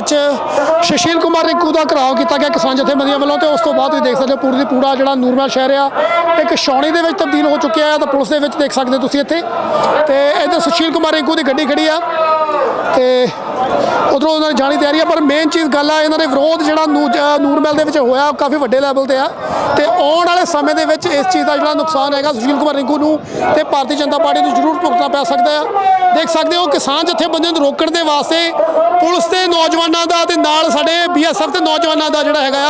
ਵਿੱਚ ਸੁਸ਼ੀਲ ਕੁਮਾਰ ਰਿੰਕੂ ਦਾ ਘਰਾਓ ਕੀਤਾ ਗਿਆ ਕਿਸਾਨ ਜਥੇਬੰਦੀਆਂ ਵੱਲੋਂ ਤੇ ਉਸ ਤੋਂ ਬਾਅਦ ਤੁਸੀਂ ਦੇਖ ਸਕਦੇ ਹੋ ਪੂਰੀ ਦੀ ਪੂਰਾ ਜਿਹੜਾ ਨੂਰਮਹਿਲ ਸ਼ਹਿਰ ਆ, ਇੱਕ ਛਾਉਣੀ ਦੇ ਵਿੱਚ ਤਬਦੀਲ ਹੋ ਚੁੱਕਿਆ ਹੈ ਤਾਂ ਪੁਲਿਸ ਦੇ ਵਿੱਚ ਦੇਖ ਸਕਦੇ ਹੋ ਤੁਸੀਂ ਇੱਥੇ। ਤੇ ਇੱਧਰ ਸੁਸ਼ੀਲ ਕੁਮਾਰ ਰਿੰਕੂ ਦੀ ਗੱਡੀ ਖੜੀ ਆ। ਤੇ ਉਧਰੋਂ ਉਹਨਾਂ ਦੀ ਜਾਣੀ ਤਿਆਰੀ ਹੈ ਪਰ ਮੇਨ ਚੀਜ਼ ਗੱਲ ਆ ਇਹਨਾਂ ਦੇ ਵਿਰੋਧ ਜਿਹੜਾ ਨੂ- ਅ, ਨੂਰਮਹਿਲ ਦੇ ਵਿੱਚ ਹੋਇਆ ਕਾਫੀ ਵੱਡੇ ਲੈਵਲ ਤੇ ਆ। ਤੇ ਆਉਣ ਵਾਲੇ ਸਮੇਂ ਦੇ ਵਿੱਚ ਇਸ ਚੀਜ਼ ਦਾ ਜਿਹੜਾ ਨੁਕਸਾਨ ਹੈਗਾ ਸੁਸ਼ੀਲ ਕੁਮਾਰ ਰਿੰਕੂ ਨੂੰ ਤੇ ਭਾਰਤੀ ਜਨਤਾ ਪਾਰਟੀ ਨੂੰ ਜ਼ਰੂਰ ਭੁਗਤਣਾ ਪੈ ਸਕਦਾ ਆ। ਦੇਖ ਸਕਦੇ ਹੋ ਕਿਸਾਨ ਜਥੇਬੰਦੀਆਂ ਨੂੰ ਰੋਕਣ ਦੇ ਵਾਸਤੇ ਪੁਲਿਸ ਦੇ ਨੌਜਵਾਨਾਂ ਦਾ ਤੇ ਨਾਲ ਸਾਡੇ ਬੀਐਸਐਫ ਦੇ ਨੌਜਵਾਨਾਂ ਦਾ ਜਿਹੜਾ ਹੈਗਾ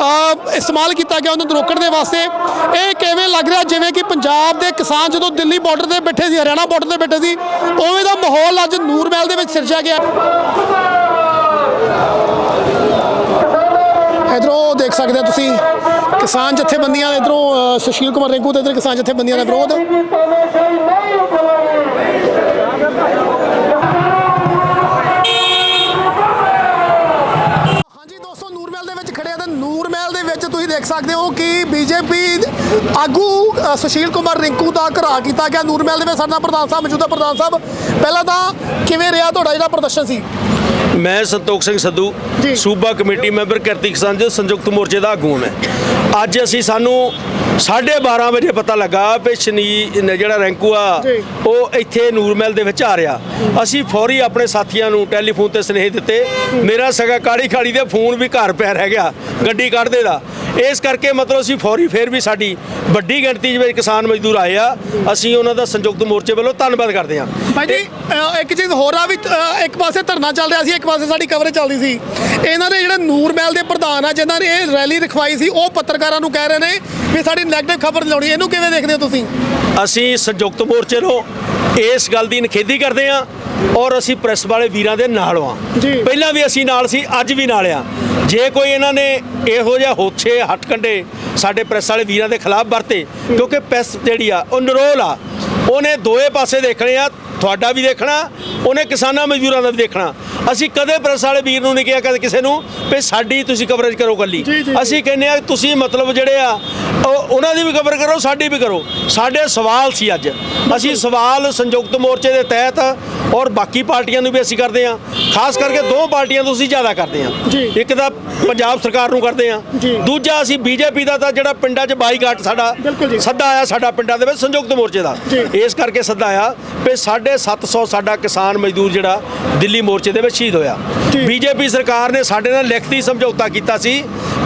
ਆ ਇਸਤੇਮਾਲ ਕੀਤਾ ਗਿਆ ਉਹਨਾਂ ਨੂੰ ਰੋਕਣ ਦੇ ਵਾਸਤੇ। ਇਹ ਕਿਵੇਂ ਲੱਗ ਰਿਹਾ? ਜਿਵੇਂ ਕਿ ਪੰਜਾਬ ਦੇ ਕਿਸਾਨ ਜਦੋਂ ਦਿੱਲੀ ਬਾਰਡਰ ਤੇ ਬੈਠੇ ਸੀ ਹਰਿਆਣਾ ਬਾਰਡਰ ਤੇ ਬੈਠੇ ਸੀ ਉਵੇਂ ਦਾ ਮਾਹੌਲ ਅੱਜ ਨੂਰਮਹਿਲ ਦੇ ਵਿੱਚ ਸਿਰਜਿਆ ਗਿਆ। ਇਧਰੋਂ ਦੇਖ ਸਕਦੇ ਹੋ ਤੁਸੀਂ ਕਿਸਾਨ ਜਥੇਬੰਦੀਆਂ ਇਧਰੋਂ ਸੁਸ਼ੀਲ ਕੁਮਾਰ ਰਿੰਕੂ ਤੇ ਇਧਰ ਕਿਸਾਨ ਜਥੇਬੰਦੀਆਂ ਦਾ ਵਿਰੋਧ ਹਾਂਜੀ ਦੋਸਤੋ ਨੂਰਮਹਿਲ ਦੇ ਵਿੱਚ ਖੜੇ ਆ ਤੇ ਨੂਰਮਹਿਲ ਦੇ ਵਿੱਚ ਤੁਸੀਂ ਦੇਖ ਸਕਦੇ ਹੋ ਕਿ ਬੀਜੇਪੀ ਆਗੂ ਸੁਸ਼ੀਲ ਕੁਮਾਰ ਰਿੰਕੂ ਦਾ ਘਰਾ ਕੀਤਾ ਗਿਆ। ਨੂਰਮਹਿਲ ਦੇ ਵਿੱਚ ਸਾਡਾ ਪ੍ਰਧਾਨ ਸਾਹਿਬ ਮੌਜੂਦਾ ਪ੍ਰਧਾਨ ਸਾਹਿਬ ਪਹਿਲਾਂ ਤਾਂ ਕਿਵੇਂ ਰਿਹਾ ਤੁਹਾਡਾ ਜਿਹੜਾ ਪ੍ਰਦਰਸ਼ਨ ਸੀ? ਮੈਂ ਸੰਤੋਖ ਸਿੰਘ ਸੰਧੂ। ਸੂਬਾ ਕਮੇਟੀ ਮੈਂਬਰ ਕਿਰਤੀ ਕਿਸਾਨ ਜੀ ਸੰਯੁਕਤ ਮੋਰਚੇ ਦਾ ਆਗੂ ਹਾਂ ਮੈਂ। ਅੱਜ ਅਸੀਂ ਸਾਨੂੰ 12:30 ਵਜੇ ਪਤਾ ਲੱਗਾ ਵੀ ਸ਼ਨੀ ਜਿਹੜਾ ਰੈਂਕੂ ਆ। ਉਹ ਇੱਥੇ ਨੂਰਮਹਿਲ ਦੇ ਵਿੱਚ ਆ ਰਿਹਾ। ਅਸੀਂ ਫੌਰੀ ਆਪਣੇ ਸਾਥੀਆਂ ਨੂੰ ਟੈਲੀਫੋਨ ਤੇ ਸੁਨੇਹੇ ਦਿੱਤੇ। ਮੇਰਾ ਸਗਾ ਕਾੜੀ ਖਾੜੀ ਦੇ ਫੋਨ ਵੀ ਘਰ ਪਿਆ ਰਹਿ ਗਿਆ ਗੱਡੀ ਕੱਢਦੇ ਦਾ। ਇਸ ਕਰਕੇ ਮਤਲਬ ਅਸੀਂ ਫੌਰੀ ਫੇਰ ਵੀ ਸਾਡੀ ਵੱਡੀ ਗਿਣਤੀ ਵਿੱਚ ਕਿਸਾਨ ਮਜ਼ਦੂਰ ਆਏ ਆ। ਅਸੀਂ ਉਹਨਾਂ ਦਾ ਸੰਯੁਕਤ ਮੋਰਚੇ ਵੱਲੋਂ ਧੰਨਵਾਦ ਕਰਦੇ ਹਾਂ। ਭਾਈ ਜੀ ਅ, ਇੱਕ ਚੀਜ਼ ਹੋਰ ਆ ਵੀ ਅ, ਇੱਕ ਪਾਸੇ ਧਰਨਾ ਚੱਲ ਰਿਹਾ ਸੀ ਇੱਕ ਪਾਸੇ ਸਾਡੀ ਕਵਰੇਜ ਚੱਲਦੀ ਸੀ। ਇਹਨਾਂ ਦੇ ਜਿਹੜੇ ਨੂਰਮਹਿਲ ਦੇ ਪ੍ਰਧਾਨ ਆ ਜਿਨ੍ਹਾਂ ਨੇ ਇਹ ਰੈਲੀ ਰਖਵਾਈ ਸੀ ਉਹ ਪੱਤਰਕਾਰਾਂ ਨੂੰ ਕਹਿ ਰਹੇ ਨੇ ਵੀ ਸਾਡੀ ਨੈਗੇਟਿਵ ਖਬਰ ਲਾਉਣੀ ਇਹਨੂੰ ਕਿਵੇਂ ਦੇਖਦੇ ਹੋ ਤੁਸੀਂ? ਅਸੀਂ ਸੰਯੁਕਤ ਮੋਰਚੇ ਨੂੰ ਇਸ ਗੱਲ ਦੀ ਨਿਖੇਧੀ ਕਰਦੇ ਹਾਂ ਔਰ ਅਸੀਂ ਪ੍ਰੈਸ ਵਾਲੇ ਵੀਰਾਂ ਦੇ ਨਾਲ ਜੀ। ਪਹਿਲਾਂ ਵੀ ਅਸੀਂ ਨਾਲ ਸੀ ਅੱਜ ਵੀ ਨਾਲ ਆ। ਜੇ ਕੋਈ ਇਹਨਾਂ ਨੇ ਇਹੋ ਜਿਹਾ ਹੋਛੇ ਹਟਕੰਡੇ ਸਾਡੇ ਪ੍ਰੈਸ ਵਾਲੇ ਵੀਰਾਂ ਦੇ ਖਿਲਾਫ ਵਰਤੇ ਕਿਉਂਕਿ ਪ੍ਰੈਸ ਜਿਹੜੀ ਆ ਉਹ ਨਿਰੋਲ ਆ। ਉਹਨੇ ਦੋਏ ਪਾਸੇ ਦੇਖਣੇ ਆ ਤੁਹਾਡਾ ਵੀ ਦੇਖਣਾ ਉਹਨੇ ਕਿਸਾਨਾਂ ਮਜ਼ਦੂਰਾਂ ਦਾ ਵੀ ਦੇਖਣਾ ਅਸੀਂ ਕਦੇ ਪ੍ਰੈਸ ਵਾਲੇ ਵੀਰ ਨੂੰ ਨਹੀਂ ਕਿਹਾ ਕਦੇ ਕਿਸੇ ਨੂੰ ਵੀ ਸਾਡੀ ਤੁਸੀਂ ਕਵਰੇਜ ਕਰੋ ਕੱਲੀ। ਅਸੀਂ ਕਹਿੰਦੇ ਆ ਤੁਸੀਂ ਮਤਲਬ ਜਿਹੜੇ ਆ ਉਹ ਉਹਨਾਂ ਦੀ ਵੀ ਕਵਰ ਕਰੋ ਸਾਡੀ ਵੀ ਕਰੋ ਸਾਡੇ ਸਵਾਲ ਸੀ ਅੱਜ ਅਸੀਂ ਸਵਾਲ ਸੰਯੁਕਤ ਮੋਰਚੇ ਦੇ ਤਹਿਤ ਔਰ ਬਾਕੀ ਪਾਰਟੀਆਂ ਨੂੰ ਵੀ ਅਸੀਂ ਕਰਦੇ ਆ ਖਾਸ ਕਰਕੇ ਦੋ ਪਾਰਟੀਆਂ ਤੋਂ ਅਸੀਂ ਜ਼ਿਆਦਾ ਕਰਦੇ ਆ। ਇੱਕ ਤਾਂ ਪੰਜਾਬ ਸਰਕਾਰ ਨੂੰ ਕਰਦੇ ਆ। ਦੂਜਾ ਅਸੀਂ ਬੀਜੇਪੀ ਦਾ ਤਾਂ ਜਿਹੜਾ ਪਿੰਡਾਂ 'ਚ ਬਾਈਕਾਟ ਸਾਡਾ। ਸੱਦਾ ਆਇਆ ਸਾਡਾ ਪਿੰਡਾਂ ਦੇ ਵਿੱਚ ਸੰਯੁਕਤ ਮੋਰਚੇ ਦਾ। ਇਸ ਕਰਕੇ ਸੱਦਾ ਆਇਆ ਵੀ 750 ਸਾਡਾ ਕਿਸਾਨ ਮਜ਼ਦੂਰ ਜਿਹੜਾ ਦਿੱਲੀ ਮੋਰਚੇ ਦੇ ਵਿੱਚ ਸ਼ਹੀਦ ਹੋਇਆ। ਬੀਜੇਪੀ ਸਰਕਾਰ ਨੇ ਸਾਡੇ ਨਾਲ ਲਿਖਤੀ ਸਮਝੌਤਾ ਕੀਤਾ ਸੀ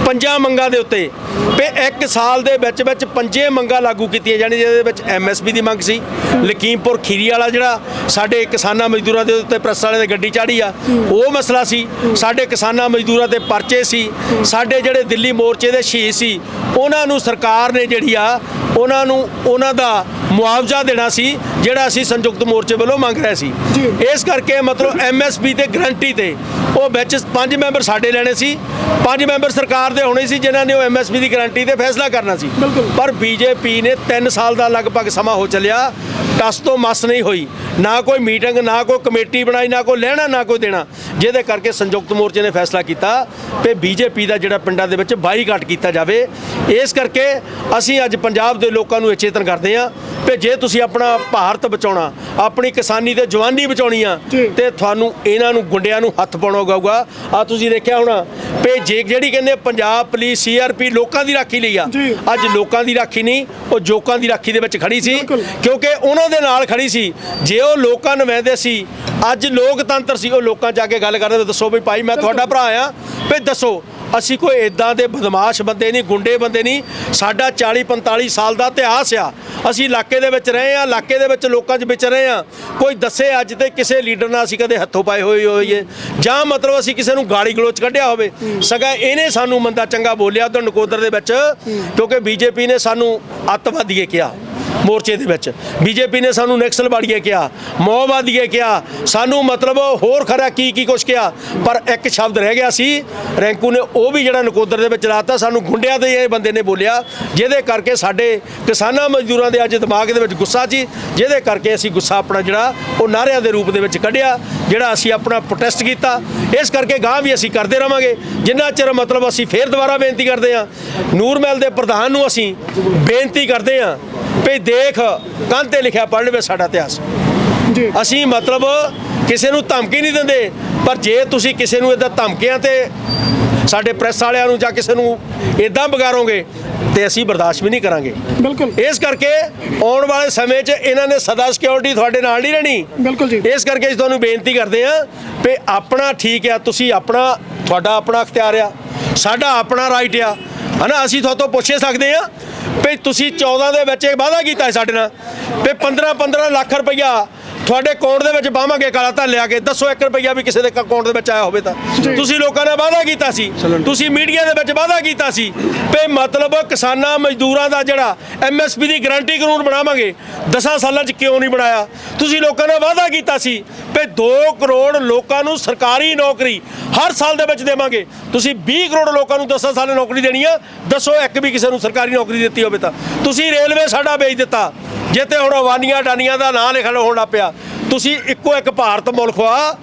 ਪੰਜਾਂ ਮੰਗਾਂ ਦੇ ਉੱਤੇ। ਵੀ ਇੱਕ ਸਾਲ ਦੇ ਵਿੱਚ ਵਿੱਚ ਪੰਜੇ ਮੰਗਾਂ ਲਾਗੂ ਕੀਤੀਆਂ ਜਾਣੀ ਜਿਹਦੇ ਵਿੱਚ ਐਮਐਸਪੀ ਦੀ ਮੰਗ ਸੀ ਲਕੀਮਪੁਰ ਖੀਰੀ ਵਾਲਾ ਜਿਹੜਾ ਸਾਡੇ ਕਿਸਾਨਾਂ ਮਜ਼ਦੂਰਾਂ ਦੇ ਉੱਤੇ ਪ੍ਰੈਸ ਵਾਲੇ ਦੇ ਗੱਡੀ ਚਾੜੀ ਆ ਉਹ ਮਸਲਾ ਸੀ। ਸਾਡੇ ਕਿਸਾਨਾਂ ਮਜ਼ਦੂਰਾਂ ਦੇ ਪਰਚੇ ਸੀ। ਸਾਡੇ ਜਿਹੜੇ ਦਿੱਲੀ ਮੋਰਚੇ ਦੇ ਸ਼ਹੀਦ ਸੀ ਉਹਨਾਂ ਨੂੰ ਸਰਕਾਰ ਨੇ ਜਿਹੜੀ ਆ ਉਹਨਾਂ ਨੂੰ ਉਹਨਾਂ ਦਾ ਮੁਆਵਜ਼ਾ ਦੇਣਾ ਸੀ ਜਿਹੜਾ ਅਸੀਂ ਸੰਯੁਕਤ ਮੋਰਚੇ ਵੱਲੋਂ ਮੰਗ ਰਹੇ ਸੀ। ਇਸ ਕਰਕੇ ਮਤਲਬ ਐਮਐਸਪੀ ਤੇ ਗਰੰਟੀ ਤੇ ਉਹ ਵਿੱਚ ਪੰਜ ਮੈਂਬਰ ਸਾਡੇ ਲੈਣੇ ਸੀ ਪੰਜ ਮੈਂਬਰ ਸਰਕਾਰ ਦੇ ਹੋਣੇ ਸੀ ਜਿਨ੍ਹਾਂ ਨੇ ਉਹ ਐਮਐਸਪੀ ਦੀ ਗਰੰਟੀ ਤੇ ਫੈਸਲਾ ਕਰਨਾ ਸੀ। ਪਰ ਬੀਜੇਪੀ ਨੇ 3 ਸਾਲ ਦਾ ਲਗਭਗ ਸਮਾਂ ਹੋ ਚੱਲਿਆ ਟਸ ਤੋਂ ਮਸ ਨਹੀਂ ਹੋਈ। ਨਾ ਕੋਈ ਮੀਟਿੰਗ ਨਾ ਕੋਈ ਕਮੇਟੀ ਬਣਾਈ ਨਾ ਕੋਈ ਲੈਣਾ ਨਾ ਕੋਈ ਦੇਣਾ। ਜਿਹਦੇ ਕਰਕੇ ਸੰਯੁਕਤ ਮੋਰਚੇ ਨੇ ਫੈਸਲਾ ਕੀਤਾ ਕਿ ਬੀਜੇਪੀ ਦਾ ਜਿਹੜਾ ਪਿੰਡਾਂ ਦੇ ਵਿੱਚ ਬਾਈਕਾਟ ਕੀਤਾ ਜਾਵੇ। ਇਸ ਕਰਕੇ ਅਸੀਂ ਅੱਜ ਪੰਜਾਬ ਦੇ ਲੋਕਾਂ ਨੂੰ ਇਹ ਚੇਤਨ ਕਰਦੇ ਹਾਂ ਕਿ ਜੇ ਤੁਸੀਂ ਆਪਣਾ ਭਾਰਤ ਬਚਾਉਣਾ ਆਪਣੀ ਕਿਸਾਨੀ ਤੇ ਜਵਾਨੀ ਬਚਾਉਣੀ ਆ ਜੀ। ਤੇ ਤੁਹਾਨੂੰ ਇਹਨਾਂ ਨੂੰ ਗੁੰਡਿਆਂ ਨੂੰ ਹੱਥ ਪਾਉਣਾ ਹੋਊਗਾ ਆ ਤੁਸੀਂ ਦੇਖਿਆ ਹੋਣਾ ਵੀ ਜੇ ਜਿਹੜੀ ਕਹਿੰਦੇ ਪੰਜਾਬ ਪੁਲਿਸ ਸੀਆਰਪੀ ਲੋਕਾਂ ਦੀ ਰਾਖੀ ਲਈ ਆ ਜੀ। ਅੱਜ ਲੋਕਾਂ ਦੀ ਰਾਖੀ ਨਹੀਂ ਉਹ ਜੋਕਾਂ ਦੀ ਰਾਖੀ ਦੇ ਵਿੱਚ ਖੜੀ ਸੀ। ਕਿਉਂਕਿ ਉਹਨਾਂ ਦੇ ਨਾਲ ਖੜੀ ਸੀ ਜੇ ਉਹ ਲੋਕਾਂ ਨੁਮਾਇੰਦੇ ਸੀ ਅੱਜ ਲੋਕਤੰਤਰ ਸੀ ਉਹ ਲੋਕਾਂ ਆ ਕੇ ਗੱਲ ਕਰਦੇ ਦੱਸੋ ਵੀ ਭਾਈ ਮੈਂ ਤੁਹਾਡਾ ਭਰਾ ਆ ਵੀ ਦੱਸੋ ਅਸੀਂ ਕੋਈ ਇਦਾਂ ਦੇ ਬਦਮਾਸ਼ ਬੰਦੇ ਨਹੀਂ, ਗੁੰਡੇ ਬੰਦੇ ਨਹੀਂ। ਸਾਡਾ 40 45 ਸਾਲ ਦਾ ਇਤਿਹਾਸ ਆ। ਅਸੀਂ ਇਲਾਕੇ ਦੇ ਵਿੱਚ ਰਹੇ ਆ ਇਲਾਕੇ ਦੇ ਵਿੱਚ ਲੋਕਾਂ 'ਚ ਵਿਚ ਰਹੇ ਆ ਕੋਈ ਦੱਸੇ ਅੱਜ ਤੇ ਕਿਸੇ ਲੀਡਰ ਨਾਲ ਅਸੀਂ ਕਦੇ ਹੱਥੋਂ ਪਾਏ ਹੋਏ ਹੋਈਏ। ਜਾਂ ਮਤਲਬ ਅਸੀਂ ਕਿਸੇ ਨੂੰ ਗਾਲੀ ਗਲੋਚ ਕੱਢਿਆ ਹੋਵੇ। ਸਗਾ ਇਹਨੇ ਸਾਨੂੰ ਮੰਦਾ ਚੰਗਾ ਬੋਲਿਆ ਉਧਰ ਨਕੋਦਰ ਦੇ ਵਿੱਚ, ਕਿਉਂਕਿ ਬੀਜੇਪੀ ਨੇ ਸਾਨੂੰ ਅੱਤਵਾਦੀਏ ਕਿਹਾ। ਮੋਰਚੇ ਦੇ ਵਿੱਚ। ਬੀਜੇਪੀ ਨੇ ਸਾਨੂੰ ਨਕਸਲਵਾੜੀਏ ਕਿਹਾ ਮੋਹਵਾਦੀਏ ਕਿਹਾ। ਸਾਨੂੰ ਮਤਲਬ ਹੋਰ ਖਰਾ ਕੀ ਕੀ ਕੁਛ ਕਿਹਾ, ਪਰ ਇੱਕ ਸ਼ਬਦ ਰਹਿ ਗਿਆ ਸੀ, ਰੈਂਕੂ ਨੇ ਉਹ ਵੀ ਜਿਹੜਾ ਨਕੋਦਰ ਦੇ ਵਿੱਚ ਲਾਤਾ, ਸਾਨੂੰ ਗੁੰਡਿਆਂ ਦੇ ਇਹ ਬੰਦੇ ਨੇ ਬੋਲਿਆ, ਜਿਹਦੇ ਕਰਕੇ ਸਾਡੇ ਕਿਸਾਨਾਂ ਮਜ਼ਦੂਰਾਂ ਦੇ ਅੱਜ ਦਿਮਾਗ ਦੇ ਵਿੱਚ ਗੁੱਸਾ ਸੀ, ਜਿਹਦੇ ਕਰਕੇ ਅਸੀਂ ਗੁੱਸਾ ਆਪਣਾ ਜਿਹੜਾ, ਉਹ ਨਾਰਿਆਂ ਦੇ ਰੂਪ ਦੇ ਵਿੱਚ ਕੱਢਿਆ, ਜਿਹੜਾ ਅਸੀਂ ਆਪਣਾ ਪ੍ਰੋਟੈਸਟ ਕੀਤਾ। ਇਸ ਕਰਕੇ ਗਾਂ ਵੀ ਅਸੀਂ ਕਰਦੇ ਰਵਾਂਗੇ। ਜਿੰਨਾ ਚਿਰ ਮਤਲਬ ਅਸੀਂ ਫੇਰ ਦੁਬਾਰਾ ਬੇਨਤੀ ਕਰਦੇ ਹਾਂ ਨੂਰਮਹਿਲ ਦੇ ਪ੍ਰਧਾਨ ਨੂੰ ਅਸੀਂ ਬੇਨਤੀ ਕਰਦੇ ਹਾਂ ਵੀ ਦੇਖ ਕੰਧ ਤੇ ਲਿਖਿਆ ਪੜ੍ਹ ਲਵੇ ਸਾਡਾ ਇਤਿਹਾਸ। ਜੀ। ਅਸੀਂ ਮਤਲਬ ਕਿਸੇ ਨੂੰ ਧਮਕੀ ਨਹੀਂ ਦਿੰਦੇ ਪਰ ਜੇ ਤੁਸੀਂ ਕਿਸੇ ਨੂੰ ਇਦਾਂ ਧਮਕੀਆਂ ਤੇ ਸਾਡੇ ਪ੍ਰੈਸ ਵਾਲਿਆਂ ਨੂੰ ਜਾਂ ਕਿਸੇ ਨੂੰ ਇਦਾਂ ਵਿਗਾੜੋਗੇ ਤੇ ਅਸੀਂ ਬਰਦਾਸ਼ਤ ਵੀ ਨਹੀਂ ਕਰਾਂਗੇ। ਬਿਲਕੁਲ। ਇਸ ਕਰਕੇ ਆਉਣ ਵਾਲੇ ਸਮੇਂ 'ਚ ਇਹਨਾਂ ਨੇ ਸਦਾ ਸਿਕਿਉਰਿਟੀ ਤੁਹਾਡੇ ਨਾਲ ਨਹੀਂ ਰਹਿਣੀ। ਬਿਲਕੁਲ ਜੀ। ਇਸ ਕਰਕੇ ਅਸੀਂ ਤੁਹਾਨੂੰ ਬੇਨਤੀ ਕਰਦੇ ਹਾਂ ਵੀ ਆਪਣਾ ਠੀਕ ਆ ਤੁਸੀਂ ਆਪਣਾ ਤੁਹਾਡਾ ਆਪਣਾ ਅਖਤਿਆਰ ਆ ਸਾਡਾ ਆਪਣਾ ਰਾਈਟ ਆ। ਹਨਾ ਅਸੀਂ ਤੁਹਾਡੇ ਤੋਂ ਪੁੱਛੇ ਸਕਦੇ ਆ ਵੀ ਤੁਸੀਂ 14 ਦੇ ਵਿੱਚ ਇਹ ਵਾਅਦਾ ਕੀਤਾ ਸਾਡੇ ਨਾਲ ਵੀ 15 15 ਲੱਖ ਰੁਪਈਆ ਤੁਹਾਡੇ ਅਕਾਊਂਟ ਦੇ ਵਿੱਚ ਪਾਵਾਂਗੇ ਕਾਲਾ ਧਨ ਲਿਆ ਕੇ ਦੱਸੋ 1 ਰੁਪਈਆ ਵੀ ਕਿਸੇ ਦੇ ਅਕਾਊਂਟ ਦੇ ਵਿੱਚ ਆਇਆ ਹੋਵੇ ਤਾਂ। ਤੁਸੀਂ ਲੋਕਾਂ ਨਾਲ ਵਾਅਦਾ ਕੀਤਾ ਸੀ। ਤੁਸੀਂ ਮੀਡੀਆ ਦੇ ਵਿੱਚ ਵਾਅਦਾ ਕੀਤਾ ਸੀ ਵੀ ਮਤਲਬ ਕਿਸਾਨਾਂ ਮਜ਼ਦੂਰਾਂ ਦਾ ਜਿਹੜਾ ਐਮਐਸਪੀ ਦੀ ਗਾਰੰਟੀ ਕਾਨੂੰਨ ਬਣਾਵਾਂਗੇ 10 ਸਾਲਾਂ 'ਚ ਕਿਉਂ ਨਹੀਂ ਬਣਾਇਆ? ਤੁਸੀਂ ਲੋਕਾਂ ਨਾਲ ਵਾਅਦਾ ਕੀਤਾ ਸੀ ਵੀ 2 ਕਰੋੜ ਲੋਕਾਂ ਨੂੰ ਸਰਕਾਰੀ ਨੌਕਰੀ ਹਰ ਸਾਲ ਦੇ ਵਿੱਚ ਦੇਵਾਂਗੇ। ਤੁਸੀਂ 20 ਕਰੋੜ ਲੋਕਾਂ ਨੂੰ 10 ਸਾਲ ਨੌਕਰੀ ਦੇਣੀ ਆ ਦੱਸੋ ਇੱਕ ਵੀ ਕਿਸੇ ਨੂੰ ਸਰਕਾਰੀ ਨੌਕਰੀ ਦਿੱਤੀ ਹੋਵੇ ਤਾਂ। ਤੁਸੀਂ ਰੇਲਵੇ ਸਾਡਾ ਵੇਚ ਦਿੱਤਾ। ਜੇ ਤੇ ਹੁਣ ਵਾਨੀਆਂ ਡਾਨੀਆਂ ਦਾ ਨਾਂ ਲਿਖਣ ਹੋਣਾ ਪਿਆ ਤੁਸੀਂ ਇੱਕੋ ਇੱਕ ਭਾਰਤ ਮੁਲਕ ਆ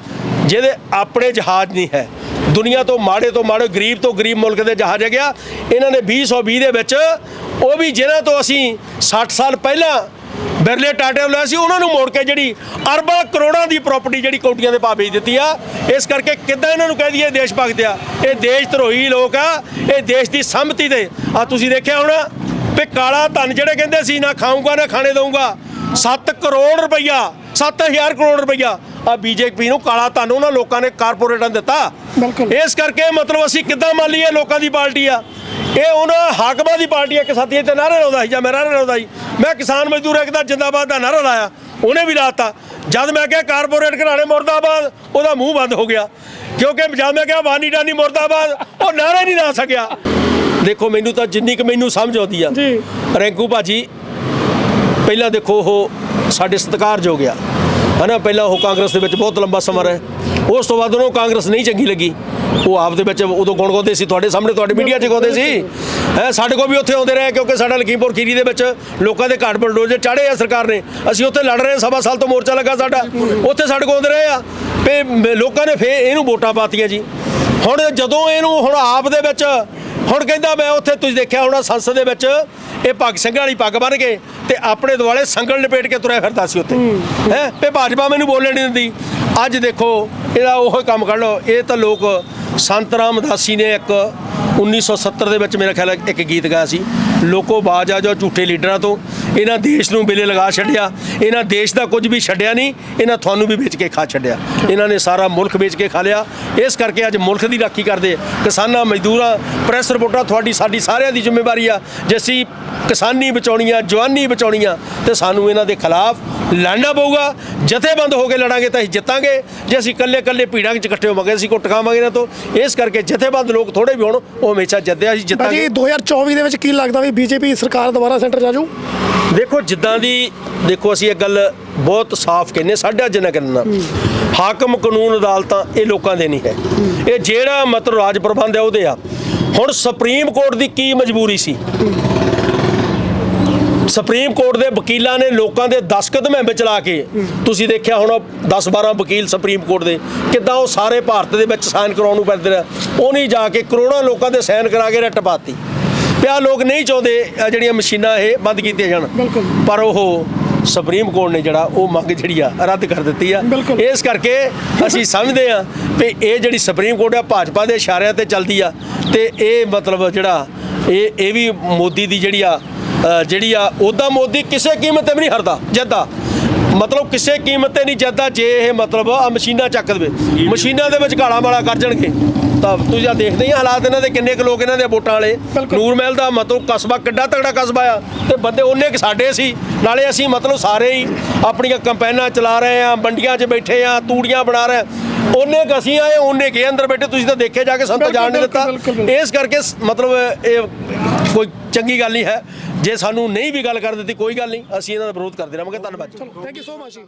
ਜਿਹਦੇ ਆਪਣੇ ਜਹਾਜ਼ ਨਹੀਂ ਹੈ। ਦੁਨੀਆ ਤੋਂ ਮਾੜੇ ਤੋਂ ਮਾੜੇ, ਗਰੀਬ ਤੋਂ ਗਰੀਬ ਮੁਲਕ ਦੇ ਜਹਾਜ਼ ਹੈਗਾ ਇਹਨਾਂ ਨੇ 2020 ਦੇ ਵਿੱਚ ਉਹ ਵੀ ਜਿਹਨਾਂ ਤੋਂ ਅਸੀਂ 60 ਸਾਲ ਪਹਿਲਾਂ ਬਿਰਲੇ ਟਾਟੇ ਲਿਆ ਸੀ, ਉਹਨਾਂ ਨੂੰ ਮੋੜ ਕੇ ਜਿਹੜੀ ਅਰਬਾਂ ਕਰੋੜਾਂ ਦੀ ਪ੍ਰਾਪਰਟੀ ਜਿਹੜੀ ਕੌਡੀਆਂ ਦੇ ਭਾਅ ਵੇਚ ਦਿੱਤੀ ਆ। ਇਸ ਕਰਕੇ ਕਿੱਦਾਂ ਇਹਨਾਂ ਨੂੰ ਕਹਿ ਦਈਏ ਦੇਸ਼ ਭਗਤ ਆ। ਇਹ ਦੇਸ਼ ਧਰੋਹੀ ਲੋਕ ਆ, ਇਹ ਦੇਸ਼ ਦੀ ਸੰਮਤੀ ਦੇ। ਆ ਤੁਸੀਂ ਦੇਖਿਆ ਹੋਣਾ ਵੀ ਕਾਲਾ ਧਨ ਜਿਹੜੇ ਕਹਿੰਦੇ ਸੀ ਨਾ ਖਾਊਂਗਾ ਨਾ ਖਾਣੇ ਦਊਂਗਾ। 7 ਕਰੋੜ ਰੁਪਈਆ 7000 ਕਰੋੜ ਰੁਪਈਆ। ਆ ਬੀਜੇਪੀ ਨੂੰ ਕਾਲਾ ਧਨ ਉਹਨਾਂ ਲੋਕਾਂ ਨੇ ਕਾਰਪੋਰੇਟਾਂ ਦਿੱਤਾ। ਇਸ ਕਰਕੇ ਮਤਲਬ ਅਸੀਂ ਕਿੱਦਾਂ ਮੰਨ ਲਈਏ ਲੋਕਾਂ ਦੀ ਪਾਰਟੀ ਆ? ਇਹ ਉਹਨਾਂ ਹਾਕਮਾਂ ਦੀ ਪਾਰਟੀ ਆ ਕਿ ਸਾਥੀ ਤੇ ਨਾਰੇ ਲਾਉਂਦਾ ਸੀ ਜਾਂ ਮੈਂ ਨਾਰੇ ਲਾਉਂਦਾ ਸੀ। ਮੈਂ ਕਿਸਾਨ ਮਜ਼ਦੂਰ ਇੱਕ ਦਾ ਜਿੰਦਾਬਾਦ ਦਾ ਨਾਰਾ ਲਾਇਆ। ਉਹਨੇ ਵੀ ਲਾਤਾ। ਜਦ ਮੈਂ ਕਿਹਾ ਕਾਰਪੋਰੇਟ ਘਰਾਣੇ ਮੁਰਦਾਬਾਦ ਉਹਦਾ ਮੂੰਹ ਬੰਦ ਹੋ ਗਿਆ। ਕਿਉਂਕਿ ਜਦ ਮੈਂ ਕਿਹਾ ਵਾਨੀ ਡਾਨੀ ਮੁਰਦਾਬਾਦ ਉਹ ਨਾਰਾ ਨਹੀਂ ਲਾ ਸਕਿਆ। ਦੇਖੋ ਮੈਨੂੰ ਤਾਂ ਜਿੰਨੀ ਕੁ ਮੈਨੂੰ ਸਮਝ ਆਉਂਦੀ ਆ। ਜੀ। ਰੈਂਕੂ ਭਾਜੀ ਪਹਿਲਾਂ ਦੇਖੋ ਉਹ ਸਾਡੇ ਸਤਿਕਾਰਯੋਗ ਆ। ਹਨਾ ਪਹਿਲਾਂ ਉਹ ਕਾਂਗਰਸ ਦੇ ਵਿੱਚ ਬਹੁਤ ਲੰਬਾ ਸਮਾਂ ਰਹੇ। ਉਸ ਤੋਂ ਬਾਅਦ ਉਹਨੂੰ ਕਾਂਗਰਸ ਨਹੀਂ ਚੰਗੀ ਲੱਗੀ। ਉਹ ਆਪ ਦੇ ਵਿੱਚ ਉਦੋਂ ਗੁਣ ਗਾਉਂਦੇ ਸੀ ਤੁਹਾਡੇ ਸਾਹਮਣੇ ਤੁਹਾਡੇ ਮੀਡੀਆ 'ਚ ਗਾਉਂਦੇ ਸੀ। ਹੈ ਸਾਡੇ ਕੋਲ ਵੀ ਉੱਥੇ ਆਉਂਦੇ ਰਹੇ ਕਿਉਂਕਿ ਸਾਡਾ ਲਖੀਮਪੁਰ ਖੀਰੀ ਦੇ ਵਿੱਚ ਲੋਕਾਂ ਦੇ ਘਾਟ ਬਲਡੋਜ਼ਰ ਚਾੜੇ ਆ ਸਰਕਾਰ ਨੇ। ਅਸੀਂ ਉੱਥੇ ਲੜ ਰਹੇ ਸਵਾ ਸਾਲ ਤੋਂ ਮੋਰਚਾ ਲੱਗਾ ਸਾਡਾ। ਉੱਥੇ ਸਾਡੇ ਕੋਲ ਆਉਂਦੇ ਰਹੇ ਆ। ਤੇ ਲੋਕਾਂ ਨੇ ਫੇਰ ਇਹਨੂੰ ਵੋਟਾਂ ਪਾਤੀਆਂ ਜੀ। ਹੁਣ ਜਦੋਂ ਇਹਨੂੰ ਹੁਣ ਆਪ ਦੇ ਵਿੱਚ ਹੁਣ ਕਹਿੰਦਾ ਮੈਂ ਉੱਥੇ ਤੁਸੀਂ ਦੇਖਿਆ ਹੋਣਾ ਸੰਸਦ ਦੇ ਵਿੱਚ ਇਹ ਪੱਗ ਸਿੰਘਾਂ ਵਾਲੀ ਪੱਗ ਬੰਨ ਕੇ ਤੇ ਆਪਣੇ ਦੁਆਲੇ ਸੰਗਲ ਲਪੇਟ ਕੇ ਤੁਰਿਆ ਫਿਰਦਾ ਸੀ ਉੱਥੇ। ਹੈ। ਤੇ ਭਾਜਪਾ ਮੈਨੂੰ ਬੋਲਣ ਨਹੀਂ ਦਿੰਦੀ। ਅੱਜ ਦੇਖੋ ਇਹਦਾ ਉਹ ਕੰਮ ਕਰ ਲਓ। ਇਹ ਤਾਂ ਲੋਕ ਸੰਤ ਰਾਮਦਾਸੀ ਨੇ ਇੱਕ 1970 ਦੇ ਵਿੱਚ ਮੇਰਾ ਖਿਆਲ ਇੱਕ ਗੀਤ ਗਾਇਆ ਸੀ। ਲੋਕੋ ਬਾਜ ਆ ਜਾਓ ਝੂਠੇ ਲੀਡਰਾਂ ਤੋਂ। ਇਹਨਾਂ ਦੇਸ਼ ਨੂੰ ਬਿਲੇ ਲਗਾ ਛੱਡਿਆ ਇਹਨਾਂ ਦੇਸ਼ ਦਾ ਕੁਝ ਵੀ ਛੱਡਿਆ ਨਹੀਂ ਇਹਨਾਂ ਤੁਹਾਨੂੰ ਵੀ ਵੇਚ ਕੇ ਖਾ ਛੱਡਿਆ। ਇਹਨਾਂ ਨੇ ਸਾਰਾ ਮੁਲਕ ਵੇਚ ਕੇ ਖਾ ਲਿਆ। ਇਸ ਕਰਕੇ ਅੱਜ ਮੁਲਕ ਦੀ ਰਾਖੀ ਕਰਦੇ। ਕਿਸਾਨਾਂ ਮਜ਼ਦੂਰਾਂ ਪ੍ਰੈਸ ਰਿਪੋਰਟਾਂ ਤੁਹਾਡੀ ਸਾਡੀ ਸਾਰਿਆਂ ਦੀ ਜ਼ਿੰਮੇਵਾਰੀ ਆ। ਜੇ ਅਸੀਂ ਕਿਸਾਨੀ ਬਚਾਉਣੀ ਆ ਜਵਾਨੀ ਬਚਾਉਣੀ ਆ ਤੇ ਸਾਨੂੰ ਇਹਨਾਂ ਦੇ ਖਿਲਾਫ ਲੜਨਾ ਪਊਗਾ। ਜਥੇਬੰਦ ਹੋ ਕੇ ਲੜਾਂਗੇ ਤਾਂ ਅਸੀਂ ਜਿੱਤਾਂਗੇ। ਜੇ ਅਸੀਂ ਇਕੱਲੇ ਇਕੱਲੇ ਭੀੜਾਂ 'ਚ ਇਕੱਠੇ ਹੋਵਾਂਗੇ ਅਸੀਂ ਕੁੱਟ ਖਾਵਾਂਗੇ ਇਹਨਾਂ ਤੋਂ। ਇਸ ਕਰਕੇ ਜਥੇਬੰਦ ਲੋਕ ਥੋੜੇ ਵੀ ਹੋਣ ਉਹ ਹਮੇਸ਼ਾ ਜਿੱਤਦੇ ਆ, ਅਸੀਂ ਜਿੱਤਾਂਗੇ। 2024 ਦੇ ਵਿੱਚ ਕੀ ਲੱਗਦਾ ਵੀ ਬੀਜੇਪੀ ਸਰਕਾਰ ਦੁਬਾਰਾ ਸੈਂਟਰ ਜਾਜੂ ਦੇਖੋ ਜਿੱਦਾਂ ਦੀ ਦੇਖੋ ਅਸੀਂ ਇਹ ਗੱਲ ਬਹੁਤ ਸਾਫ਼ ਕਹਿੰਨੇ ਸਾਡਾ ਅੱਜ ਨਾ ਕਰਨਾ। ਹਾਕਮ ਕਾਨੂੰਨ ਅਦਾਲਤਾਂ ਇਹ ਲੋਕਾਂ ਦੇ ਨਹੀਂ ਹੈ। ਇਹ ਜਿਹੜਾ ਮਤਲਬ ਰਾਜ ਪ੍ਰਬੰਧ ਹੈ ਉਹਦੇ ਆ। ਹੁਣ ਸੁਪਰੀਮ ਕੋਰਟ ਦੀ ਕੀ ਮਜਬੂਰੀ ਸੀ? ਸੁਪਰੀਮ ਕੋਰਟ ਦੇ ਵਕੀਲਾਂ ਨੇ ਲੋਕਾਂ ਦੇ ਦਸਖਤ ਮਹਿੰਮ ਚਲਾ ਕੇ ਤੁਸੀਂ ਦੇਖਿਆ ਹੁਣ 10 12 ਵਕੀਲ ਸੁਪਰੀਮ ਕੋਰਟ ਦੇ ਕਿੱਦਾਂ ਉਹ ਸਾਰੇ ਭਾਰਤ ਦੇ ਵਿੱਚ ਸਾਈਨ ਕਰਾਉਣ ਨੂੰ ਫਿਰਦੇ ਨੇ ਉਹ ਨਹੀਂ ਜਾ ਕੇ ਕਰੋੜਾਂ ਲੋਕਾਂ ਦੇ ਸਾਈਨ ਕਰਾ ਕੇ ਰੱਟ ਪਾਤੀ। ਪਿਆ ਲੋਕ ਨਹੀਂ ਚਾਹੁੰਦੇ ਜਿਹੜੀਆਂ ਮਸ਼ੀਨਾਂ ਇਹ ਬੰਦ ਕੀਤੀਆਂ ਜਾਣ। ਪਰ ਉਹ ਸੁਪਰੀਮ ਕੋਰਟ ਨੇ ਜਿਹੜਾ ਉਹ ਮੰਗ ਜਿਹੜੀ ਆ ਰੱਦ ਕਰ ਦਿੱਤੀ ਆ। ਇਸ ਕਰਕੇ ਅਸੀਂ ਸਮਝਦੇ ਆ ਕਿ ਇਹ ਜਿਹੜੀ ਸੁਪਰੀਮ ਕੋਰਟ ਆ ਭਾਜਪਾ ਦੇ ਇਸ਼ਾਰਿਆਂ ਤੇ ਚੱਲਦੀ ਆ ਤੇ ਇਹ ਮਤਲਬ ਜਿਹੜਾ ਇਹ ਇਹ ਵੀ ਮੋਦੀ ਦੀ ਜਿਹੜੀ ਆ ਜਿਹੜੀ ਆ ਉਹਦਾ ਮੋਦੀ ਕਿਸੇ ਕੀਮਤ ਤੇ ਵੀ ਨਹੀਂ ਹਰਦਾ ਜਿੱਦਾਂ ਮਤਲਬ ਕਿਸੇ ਕੀਮਤ ਤੇ ਨਹੀਂ ਜਿੱਦਾਂ ਜੇ ਇਹ ਮਤਲਬ ਆ ਮਸ਼ੀਨਾਂ ਚੱਕ ਦੇਵੇ। ਮਸ਼ੀਨਾਂ ਦੇ ਵਿੱਚ ਘਾਲਾ ਮਾਲਾ ਕਰ ਜਾਣਗੇ। ਤਾਂ ਤੁਸੀਂ ਆ ਦੇਖਦੇ ਹੀ ਆ ਹਾਲਾਤ ਇਹਨਾਂ ਦੇ ਕਿੰਨੇ ਕੁ ਲੋਕ ਇਹਨਾਂ ਦੇ ਵੋਟਾਂ ਵਾਲੇ। ਨੂਰ ਮਹਿਲ ਦਾ ਮਤਲਬ ਕਸਬਾ ਕਿੱਡਾ ਤਗੜਾ ਕਸਬਾ ਆ। ਤੇ ਬੰਦੇ ਉਹਨੇ ਕਿ ਸਾਡੇ ਸੀ। ਨਾਲੇ ਅਸੀਂ ਮਤਲਬ ਸਾਰੇ ਹੀ ਆਪਣੀਆਂ ਕੰਪੈਨਾਂ ਚਲਾ ਰਹੇ ਆ ਮੰਡੀਆਂ 'ਚ ਬੈਠੇ ਆ ਤੂੜੀਆਂ ਬਣਾ ਰਹੇ ਉਹਨੇ ਕਿ ਅਸੀਂ ਆਏ ਉਹਨੇ ਕੇ ਅੰਦਰ ਬੈਠੇ ਤੁਸੀਂ ਤਾਂ ਦੇਖੇ ਜਾ ਕੇ ਸਾਨੂੰ ਤਾਂ ਜਾਣ ਨਹੀਂ ਦਿੱਤਾ। ਇਸ ਕਰਕੇ ਮਤਲਬ ਇਹ ਕੋਈ ਚੰਗੀ ਗੱਲ ਨਹੀਂ ਹੈ। ਜੇ ਸਾਨੂੰ ਨਹੀਂ ਵੀ ਗੱਲ ਕਰ ਦਿੱਤੀ, ਕੋਈ ਗੱਲ ਨਹੀਂ, ਅਸੀਂ ਇਹਨਾਂ ਦਾ ਵਿਰੋਧ ਕਰਦੇ ਰਹਾਂਗੇ। ਧੰਨਵਾਦ ਥੈਂਕ ਯੂ ਸੋ ਮਚ